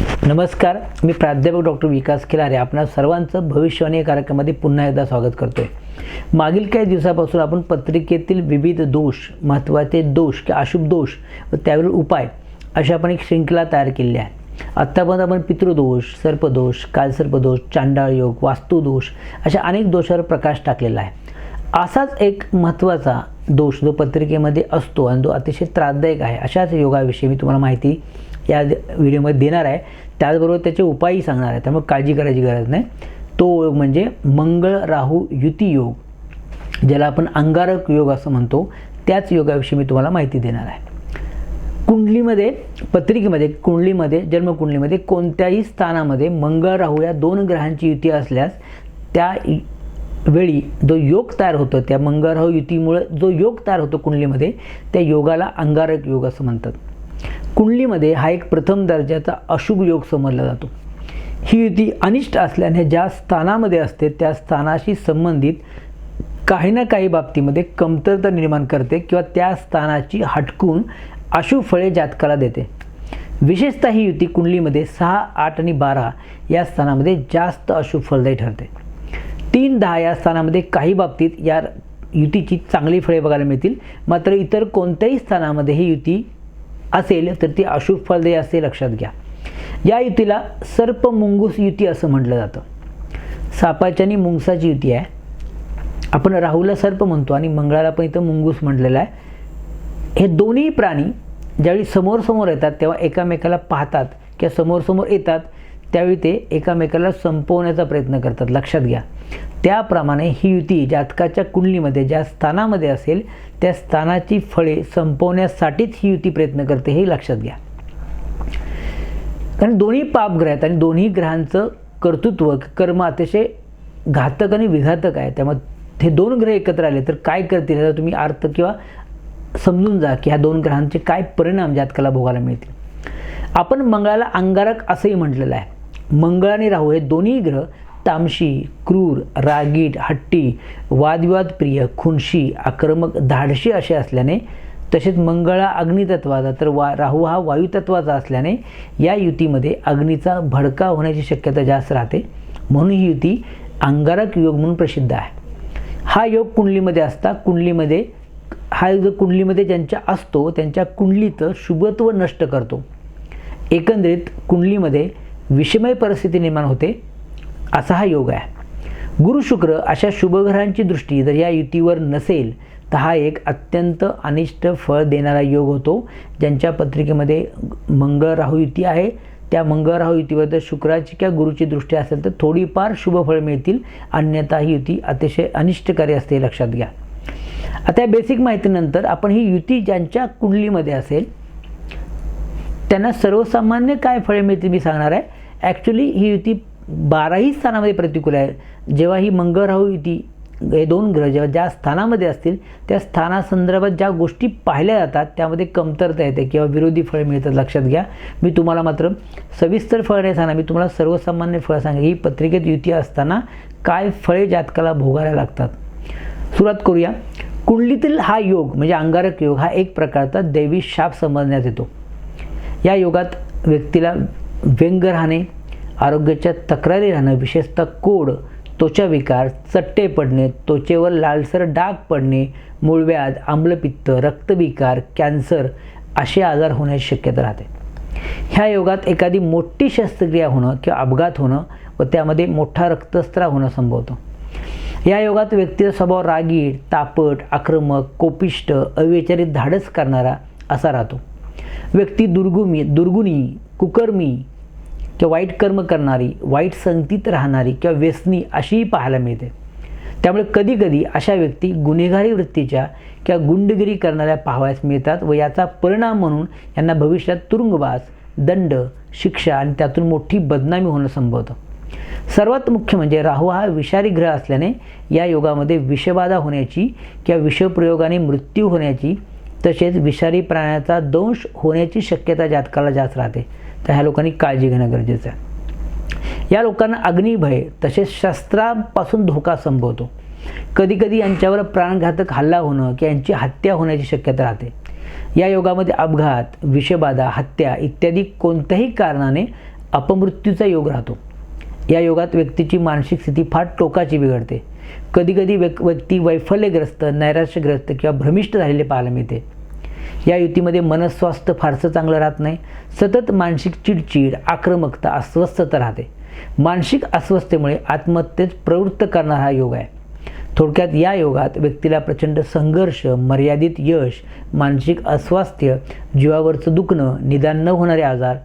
नमस्कार मी प्राध्यापक डॉक्टर विकास खिलारे. आपणा सर्वांचं भविष्यवाणी या कार्यक्रमामध्ये पुन्हा एकदा स्वागत करतो आहे मागील काही दिवसापासून आपण पत्रिकेतील विविध दोष महत्त्वाचे दोष किंवा अशुभ दोष व त्यावरील उपाय अशी आपण एक श्रृंखला तयार केलेली आहे. आत्तापर्यंत आपण पितृदोष सर्पदोष कालसर्पदोष चांडाळ योग वास्तुदोष अशा अनेक दोषावर प्रकाश टाकलेला आहे. असाच एक महत्त्वाचा दोष जो पत्रिकेमध्ये असतो आणि जो अतिशय त्रासदायक आहे अशाच योगाविषयी मी तुम्हाला माहिती या व्हिडिओमध्ये देणार आहे. त्याचबरोबर त्याचे उपायही सांगणार आहे. त्यामुळे काळजी करायची गरज नाही. तो योग म्हणजे मंगळ राहू युती योग ज्याला आपण अंगारक योग असं म्हणतो. त्याच योगाविषयी मी तुम्हाला माहिती देणार आहे. कुंडलीमध्ये पत्रिकेमध्ये कुंडलीमध्ये जन्मकुंडलीमध्ये कोणत्याही स्थानामध्ये मंगळ राहू या दोन ग्रहांची युती असल्यास त्या वेळी जो योग तयार होतो त्या मंगळ राहू युतीमुळे जो योग तयार होतो कुंडलीमध्ये त्या योगाला अंगारक योग असं म्हणतात. कुंडलीमध्ये हा एक प्रथम दर्जाचा अशुभ योग समजला जातो. ही युती अनिष्ट असल्याने ज्या स्थानामध्ये असते त्या स्थानाशी संबंधित काही ना काही बाबतीमध्ये कमतरता निर्माण करते किंवा त्या स्थानाची हटकून अशुभ फळे जातकाला देते. विशेषतः ही युती कुंडलीमध्ये सहा आठ आणि बारा या स्थानामध्ये जास्त अशुभ फलदायी ठरते. तीन दहा या स्थानामध्ये काही बाबतीत या युतीची चांगली फळे बघायला मिळतील मात्र इतर कोणत्याही स्थानामध्ये ही युती असेल तर ती अशुभ फलदायी असते लक्षात घ्या. या युतीला सर्प मुंगूस युती असं म्हटलं जातं. सापाची आणि मुंगसाची युती आहे. आपण राहूला सर्प म्हणतो आणि मंगळाला पण इथं मुंगूस म्हटलेलं आहे. हे दोन्ही प्राणी ज्यावेळी समोरसमोर येतात तेव्हा एकामेकाला पाहतात किंवा समोरसमोर येतात त्यावेळी ते एकामेकाला संपवण्याचा प्रयत्न करतात. लक्षात घ्या. त्याप्रमाणे ही युती जातकाच्या कुंडलीमध्ये ज्या स्थानामध्ये असेल त्या स्थानाची फळे संपवण्यासाठीच ही युती प्रयत्न करते हे लक्षात घ्या. कारण दोन्ही पापग्रह आहेत आणि दोन्ही ग्रहांचं कर्तृत्व कर्म अतिशय घातक आणि विघातक आहे. त्यामुळे हे दोन ग्रह एकत्र आले तर काय करतील ह्याचा तुम्ही अर्थ किंवा समजून जा की ह्या दोन ग्रहांचे काय परिणाम जातकाला भोगायला मिळतील. आपण मंगळाला अंगारक असंही म्हटलेलं आहे. मंगळ आणि राहू हे दोन्ही ग्रह तामशी क्रूर रागीट हट्टी वादविवाद प्रिय खुनशी आक्रमक धाडशी असे असल्याने तसेच मंगळा अग्नितत्वाचा तर वा राहू हा वायुतत्वाचा असल्याने या युतीमध्ये अग्नीचा भडका होण्याची शक्यता जास्त राहते. म्हणून ही युती अंगारक योग म्हणून प्रसिद्ध आहे. हा योग कुंडलीमध्ये असता. कुंडलीमध्ये हा जो कुंडलीमध्ये ज्यांच्या असतो त्यांच्या कुंडलीचं शुभत्व नष्ट करतो. एकंदरीत कुंडलीमध्ये विषमय परिस्थिती निर्माण होते. असा हा योग आहे. गुरु शुक्र अशा शुभग्रहांची दृष्टी जर या युतीवर नसेल तर हा एक अत्यंत अनिष्ट फळ देणारा योग होतो ज्यांच्या पत्रिकेमध्ये मंगळ राहू युती आहे. त्या मंगळ राहू युतीवर जर शुक्राची किंवा गुरुची दृष्टी असेल तर थोडीफार शुभ फळ मिळतील. अन्यथा ही युती अतिशय अनिष्टकारी असते लक्षात घ्या. आता या बेसिक माहितीनंतर आपण ही युती ज्यांच्या कुंडलीमध्ये असेल त्यांना सर्वसामान्य काय फळे मिळतील मी सांगणार आहे. ॲक्च्युली ही युती बाराही स्थानामध्ये प्रतिकूल आहे. जेव्हा ही मंगळ राहू युती हे दोन ग्रह जेव्हा ज्या स्थानामध्ये असतील त्या स्थानासंदर्भात ज्या गोष्टी पाहिल्या जातात त्यामध्ये कमतरता येते किंवा विरोधी फळ मिळतात. लक्षात घ्या. मी तुम्हाला मात्र सविस्तर फळ नाही सांगा मी तुम्हाला सर्वसामान्य फळ सांगेन. ही पत्रिकेत युती असताना काय फळे जातकाला भोगायला लागतात? सुरुवात करूया. कुंडलीतील हा योग म्हणजे अंगारक योग हा एक प्रकारचा दैवी शाप समजण्यात येतो. या योगात व्यक्तीला व्यंग राहणे आरोग्याच्या तक्रारी राहणं विशेषतः कोड त्वचा विकार चट्टे पडणे त्वचेवर लालसर डाग पडणे मूळव्याध आम्लपित्त रक्तविकार कॅन्सर असे आजार होण्याची शक्यता राहते. ह्या योगात एखादी मोठी शस्त्रक्रिया होणं किंवा अपघात होणं व त्यामध्ये मोठा रक्तस्त्राव होणं संभवतो. या योगात व्यक्तीचा स्वभाव रागीट तापट आक्रमक कोपिष्ट अविचारित धाडस करणारा असा राहतो. व्यक्ती दुर्गुमी दुर्गुणी कुकर्मी किंवा वाईट कर्म करणारी वाईट संगतीत राहणारी किंवा व्यसनी अशीही पाहायला मिळते. त्यामुळे कधीकधी अशा व्यक्ती गुन्हेगारी वृत्तीच्या किंवा गुंडगिरी करणाऱ्या पाहावयास मिळतात व याचा परिणाम म्हणून यांना भविष्यात तुरुंगवास दंड शिक्षा आणि त्यातून मोठी बदनामी होणं संभवतं. सर्वात मुख्य म्हणजे राहू हा विषारी ग्रह असल्याने या योगामध्ये विषबाधा होण्याची किंवा विषप्रयोगाने मृत्यू होण्याची तसेच विषारी प्राण्याचा दंश होण्याची शक्यता जातकाला जास्त राहते. तर ह्या लोकांनी काळजी घेणं गरजेचं आहे. या लोकांना अग्निभय तसेच शस्त्रापासून धोका संभवतो. कधीकधी यांच्यावर प्राणघातक हल्ला होणं किंवा यांची हत्या होण्याची शक्यता राहते. या योगामध्ये अपघात विषबाधा हत्या इत्यादी कोणत्याही कारणाने अपमृत्यूचा योग राहतो. या योगात व्यक्तीची मानसिक स्थिती फार टोकाची बिघडते. कधीकधी व्यक् व्यक्ती वैफल्यग्रस्त नैराश्यग्रस्त किंवा भ्रमिष्ट झालेले पाहायला मिळते. या युतीमध्ये मनस्वास्थ्य फारसं चांगलं राहत नाही. सतत मानसिक चिडचिड आक्रमकता अस्वस्थता राहते. मानसिक अस्वस्थतेमुळे आत्महत्येत प्रवृत्त करणारा हा योग आहे. थोडक्यात या योगात व्यक्तीला प्रचंड संघर्ष मर्यादित यश मानसिक अस्वास्थ्य जीवावरचं दुखणं निदान न होणारे आजार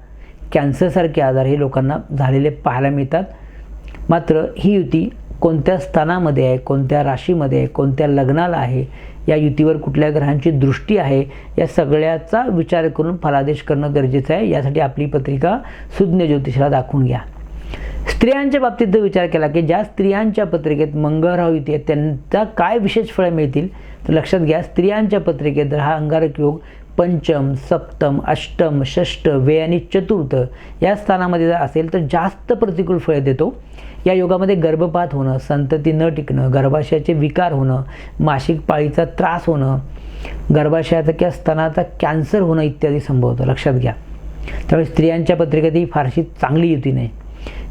कॅन्सरसारखे आजार हे लोकांना झालेले पाहायला मिळतात. मात्र ही युती कोणत्या स्थानामध्ये आहे कोणत्या राशीमध्ये आहे कोणत्या लग्नाला आहे या युतीवर कुठल्या ग्रहांची दृष्टी आहे या सगळ्याचा विचार करून फलादेश करणं गरजेचं आहे. यासाठी आपली पत्रिका सुज्ञ ज्योतिषाला दाखवून घ्या. स्त्रियांच्या बाबतीत जर विचार केला की ज्या स्त्रियांच्या पत्रिकेत मंगळराव युती आहे त्यांचा काय विशेष फळं मिळतील? तर लक्षात घ्या स्त्रियांच्या पत्रिकेत जर हा अंगारक योग पंचम सप्तम अष्टम षष्ट वे आणि चतुर्थ या स्थानामध्ये जर असेल तर जास्त प्रतिकूल फळे देतो. या योगामध्ये गर्भपात होणं संतती न टिकणं गर्भाशयाचे विकार होणं मासिक पाळीचा त्रास होणं गर्भाशयाचा किंवा स्तनाचा कॅन्सर होणं इत्यादी संभवतं. लक्षात घ्या. त्यामुळे स्त्रियांच्या पत्रिकेत ही फारशी चांगली युती नाही.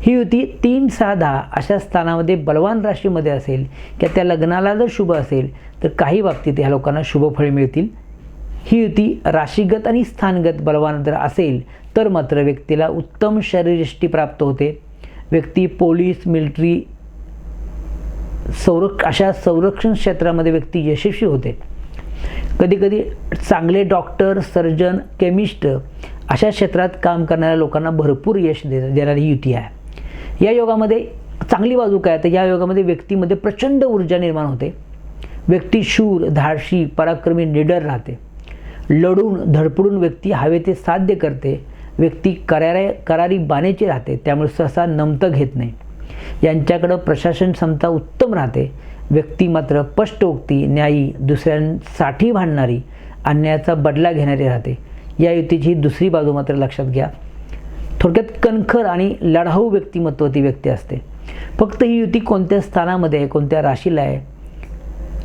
ही युती तीन सहा दहा अशा स्थानामध्ये बलवान राशीमध्ये असेल किंवा त्या लग्नाला जर शुभ असेल तर काही बाबतीत ह्या लोकांना शुभफळे मिळतील. ही युती राशीगत आणि स्थानगत बलवान जर असेल तर मात्र व्यक्तीला उत्तम शरीरयष्टी प्राप्त होते. व्यक्ती पोलीस मिलिटरी संरक्ष अशा संरक्षण क्षेत्रामध्ये व्यक्ती यशस्वी होते. कधीकधी चांगले डॉक्टर सर्जन केमिस्ट अशा क्षेत्रात काम करणाऱ्या लोकांना भरपूर यश दे देणारी ही युती आहे. या योगामध्ये चांगली बाजू काय? तर या योगामध्ये व्यक्तीमध्ये प्रचंड ऊर्जा निर्माण होते. व्यक्ती शूर धाडशी पराक्रमी निडर राहते. लढून धडपडून व्यक्ती हवे ते साध्य करते. व्यक्ती करारे करारी बाणेची राहते त्यामुळे सहसा नमतं घेत नाही. यांच्याकडं प्रशासन क्षमता उत्तम राहते. व्यक्ती मात्र स्पष्टोक्ती न्यायी दुसऱ्यांसाठी भांडणारी अन्यायाचा बदला घेणारी राहते. या युतीची ही दुसरी बाजू मात्र लक्षात घ्या. थोडक्यात कणखर आणि लढाऊ व्यक्तिमत्व ती व्यक्ती असते. फक्त ही युती कोणत्या स्थानामध्ये आहे कोणत्या राशीला आहे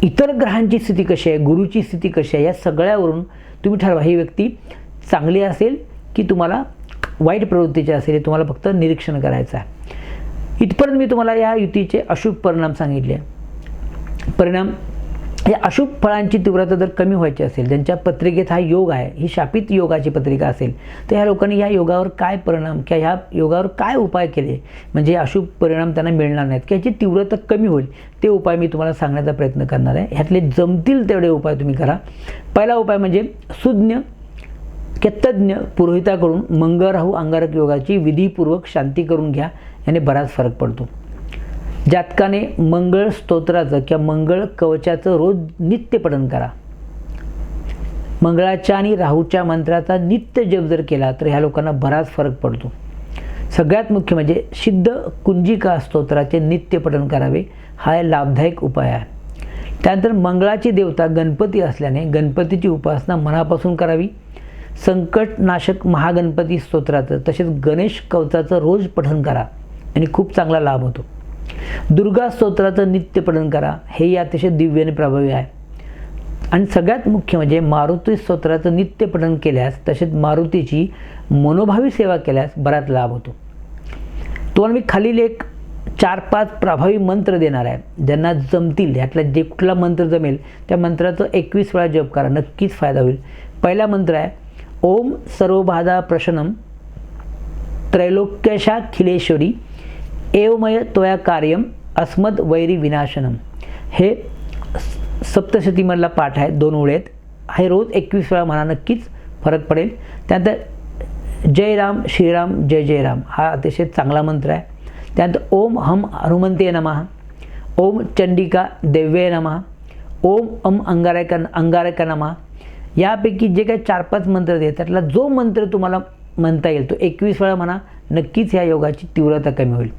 इतर ग्रहांची स्थिती कशी आहे गुरुची स्थिती कशी आहे या सगळ्यावरून तुम्ही ठरवा. ही व्यक्ती चांगली असेल की तुम्हाला वाईट प्रवृत्तीची असेल हे तुम्हाला फक्त निरीक्षण करायचं आहे. इथपर्यंत मी तुम्हाला या युतीचे अशुभ परिणाम सांगितले. परिणाम या अशुभ फळांची तीव्रता जर कमी व्हायची असेल ज्यांच्या पत्रिकेत हा योग आहे ही शापित योगाची पत्रिका असेल तर ह्या लोकांनी या योगावर काय परिणाम किंवा ह्या योगावर काय उपाय केले? म्हणजे अशुभ परिणाम त्यांना मिळणार नाहीत किंवा याची तीव्रता कमी होईल ते उपाय मी तुम्हाला सांगण्याचा प्रयत्न करणार आहे. ह्यातले जमतील तेवढे उपाय तुम्ही करा. पहिला उपाय म्हणजे सुज्ञ किंवा तज्ज्ञ पुरोहिताकडून मंगळ राहू अंगारक योगाची विधीपूर्वक शांती करून घ्या याने बराच फरक पडतो. जातकाने मंगळ स्तोत्राचं किंवा मंगळ कवचाचं रोज नित्य पठण करा. मंगळाच्या आणि राहूच्या मंत्राचा नित्य जप जर केला तर ह्या लोकांना बराच फरक पडतो. सगळ्यात मुख्य म्हणजे सिद्ध कुंजिका स्तोत्राचे नित्य पठण करावे हा लाभदायक उपाय आहे. त्यानंतर मंगळाची देवता गणपती असल्याने गणपतीची उपासना मनापासून करावी. संकटनाशक महागणपती स्तोत्राचं तसेच गणेश कवचाचं रोज पठण करा आणि खूप चांगला लाभ होतो. दुर्गा स्तोत्राचं नित्यपठन करा. हे अतिशय दिव्य आणि प्रभावी आहे. आणि सगळ्यात मुख्य म्हणजे मारुती स्तोत्राचं नित्यपठन केल्यास तसेच मारुतीची मनोभावी सेवा केल्यास बराच लाभ होतो. तुम्हाला मी खालील एक चार पाच प्रभावी मंत्र देणार आहे. ज्यांना जमतील ह्यातला जे कुठला मंत्र जमेल त्या मंत्राचं एकवीस वेळा जप करा. नक्कीच फायदा होईल. पहिला मंत्र आहे ओम सर्वबाधा प्रशनम त्रैलोक्यशा खिलेश्वरी एवमय त्वया कार्यम अस्मद वैरी विनाशनम हे सप्तशतीमधला पाठ आहे दोन ओळी आहेत. हे रोज एकवीस वेळा म्हणा नक्कीच फरक पडेल. त्यानंतर जय राम श्रीराम जय जय राम हा अतिशय चांगला मंत्र आहे. त्यानंतर ओम हम हनुमंते नमः ओम चंडिका देव्ये नमः ओम अम अंगारक अंगारक नमः. यापैकी जे काही चार पाच मंत्र आहेत त्यातला जो मंत्र तुम्हाला म्हणता येईल तो एकवीस वेळा म्हणा नक्कीच या योगाची तीव्रता कमी होईल.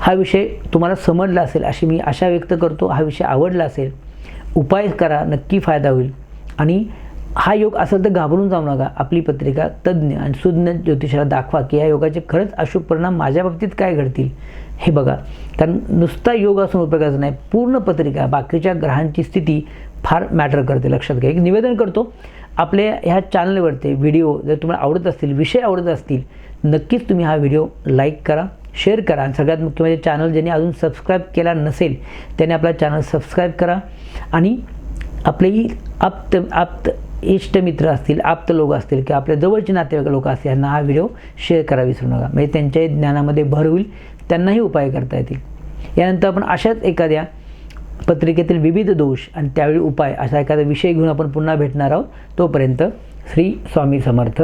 हा विषय तुम्हाला समजला असेल अशी मी आशा व्यक्त करतो. हा विषय आवडला असेल उपाय करा नक्की फायदा होईल. आणि हा योग असेल तर घाबरून जाऊ नका. आपली पत्रिका तज्ज्ञ आणि सुज्ञ ज्योतिषाला दाखवा की या योगाचे खरंच अशुभ परिणाम माझ्या बाबतीत काय घडतील? हे बघा. कारण नुसता योग असून उपयोगाचा नाही पूर्ण पत्रिका बाकीच्या ग्रहांची स्थिती फार मॅटर करते. लक्षात घ्या. एक निवेदन करतो. आपल्या ह्या चॅनलवरती व्हिडिओ जर तुम्हाला आवडत असतील विषय आवडत असतील नक्कीच तुम्ही हा व्हिडिओ लाईक करा. शेअर करा. आणि सगळ्यात मुख्य म्हणजे चॅनल ज्यांनी अजून सबस्क्राईब केला नसेल त्याने आपला चॅनल सबस्क्राईब करा. आणि आपलेही आप्त आप्त इष्टमित्र असतील आप्त लोक असतील किंवा आपल्या जवळचे नातेवाईक लोक असतील यांना हा व्हिडिओ शेअर करा विसरू नका. म्हणजे त्यांच्याही ज्ञानामध्ये भर होईल त्यांनाही उपाय करता येतील. यानंतर आपण अशाच एखाद्या पत्रिकेतील विविध दोष आणि त्यावेळी उपाय असा एखादा विषय घेऊन आपण पुन्हा भेटणार आहोत. तोपर्यंत श्री स्वामी समर्थ.